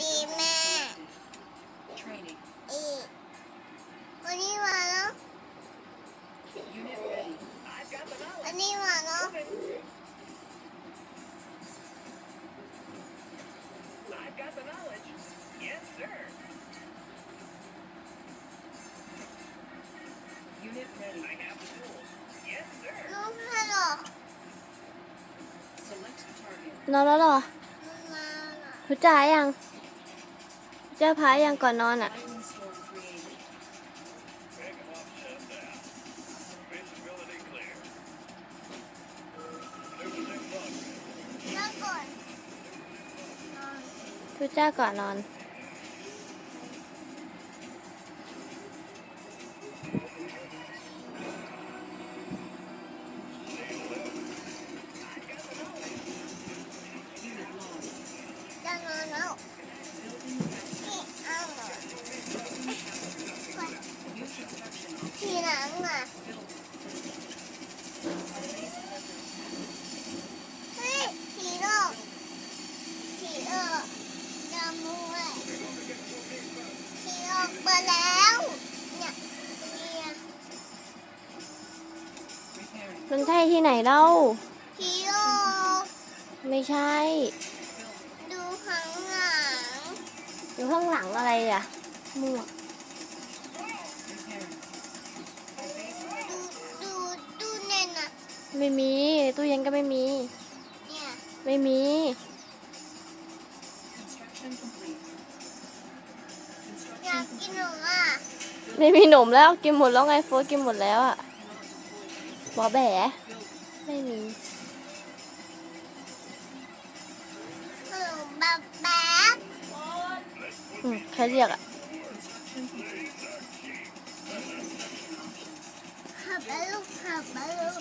ดีแม่ Training. อีกวันนี้มาแล้ว Unit ready. วันนี้มาแล้ว I've got the knowledge. Yes, sir. Unit ready. I have the tools. Yes, sir. ลูกฮัลโหล Select target. นอนแล้วเหรอมันมาน่ะ ทุจ่ายยังทุจ้าพายยังก่อนนอนอะ Island storm created. Pick 'em up, shutdown. Visibility clear. Losing progress. แล้วก่อนนอนทุจ้าก่อนนอน โลกเปิดแล้ว เนี่ยเนี่ย Repairing. มันใช่ที่ไหนเล่าผีโลกไม่ใช่ Building. ดูข้างหลังอยู่ข้างหลังอะไรอะมั่ว Repairing. Our base ดูดูดูเน่นอะไม่มีตู้เย็นก็ไม่มี เนี่ย ไม่มี construction complete. อยาก Construction กิน complete. หนูอะไม่มีหนมแล้วกินหมดแล้วไงโฟร์กินหมดแล้วอะ Cannot deploy. บอแบ๋ Building. ไม่มีขนมแบบแบบอืมใครเรียกอะ Construction complete. ขับไปลูกขับไปลูก